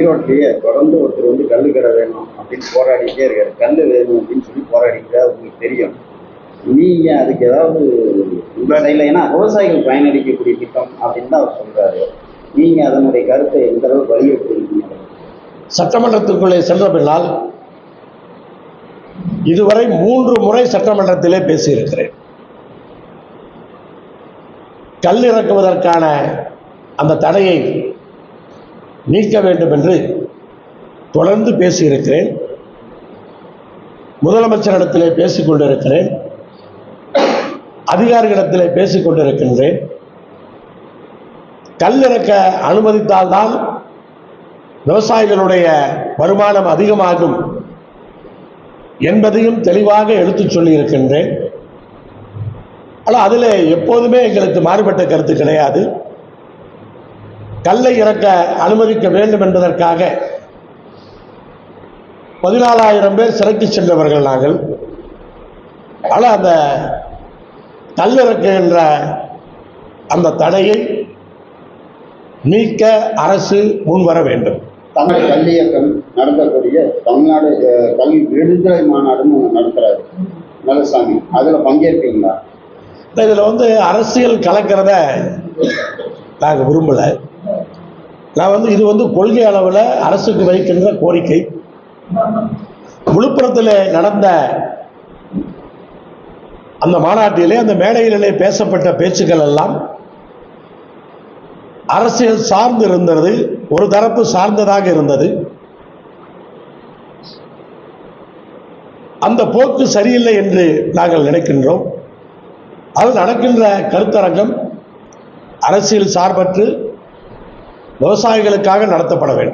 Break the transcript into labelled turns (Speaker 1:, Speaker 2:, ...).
Speaker 1: ஈரோட்லயே தொடர்ந்து ஒருத்தர் வந்து கல்லு கடை வேணும் அப்படின்னு போராடிட்டே இருக்காரு. கல் வேணும் அப்படின்னு சொல்லி போராடிக்கிட்டே உங்களுக்கு தெரியும். நீங்க அதுக்கு ஏதாவது உங்களோட ஏன்னா விவசாயிகள் பயனளிக்கக்கூடிய திட்டம் அப்படின்னு தான் அவர் சொல்றாரு. நீங்க அதனுடைய கருத்தை எந்த அளவுக்கு வலியுறுத்திருக்கீங்க
Speaker 2: சட்டமன்றத்துக்குள்ளே சென்ற பின்னால் இதுவரை மூன்று முறை சட்டமன்றத்திலே பேசியிருக்கிறேன். கல் இறக்குவதற்கான அந்த தடையை நீக்க வேண்டும் என்று தொடர்ந்து பேசியிருக்கிறேன். முதலமைச்சரிடத்திலே பேசிக் கொண்டிருக்கிறேன் அதிகாரிகளிடத்திலே பேசிக் கொண்டிருக்கின்றேன் கல் இறக்க அனுமதித்தால்தான் விவசாயிகளுடைய வருமானம் அதிகமாகும் என்பதையும் தெளிவாக எடுத்துச் சொல்லியிருக்கின்றேன். ஆனால் அதில் எப்போதுமே எங்களுக்கு மாறுபட்ட கருத்து கிடையாது. கல்லை இறக்க அனுமதிக்க வேண்டும் என்பதற்காக பதினாலாயிரம் பேர் சிறைக்கு சென்றவர்கள் நாங்கள். ஆனால் அந்த கல் இறக்குகின்ற அந்த தடையை நீக்க அரசு முன்வர வேண்டும்.
Speaker 1: தமிழ் கல்வி இயக்கம் நடத்தக்கூடிய தமிழ்நாடு கல்வி விடுதலை மாநாடுன்னு ஒண்ணு நடத்துறாரு. நல்லசாமி அதுல பங்கேற்பீங்களா
Speaker 2: இதில் வந்து அரசியல் கலக்கிறத நாங்கள் விரும்பலை. நான் வந்து இது வந்து கொள்கை அளவில் அரசுக்கு வைக்கின்ற கோரிக்கை. விழுப்புரத்தில் நடந்த அந்த மாநாட்டிலே அந்த மேடையிலே பேசப்பட்ட பேச்சுக்கள் எல்லாம் அரசியல் சார்ந்து இருந்தது ஒரு தரப்பு சார்ந்ததாக இருந்தது. அந்த போக்கு சரியில்லை என்று நாங்கள் நினைக்கின்றோம். அது நடக்கின்ற கருத்தரங்கம் அரசியல் சார்பற்று விவசாயிகளுக்காக நடத்தப்பட வேண்டும்.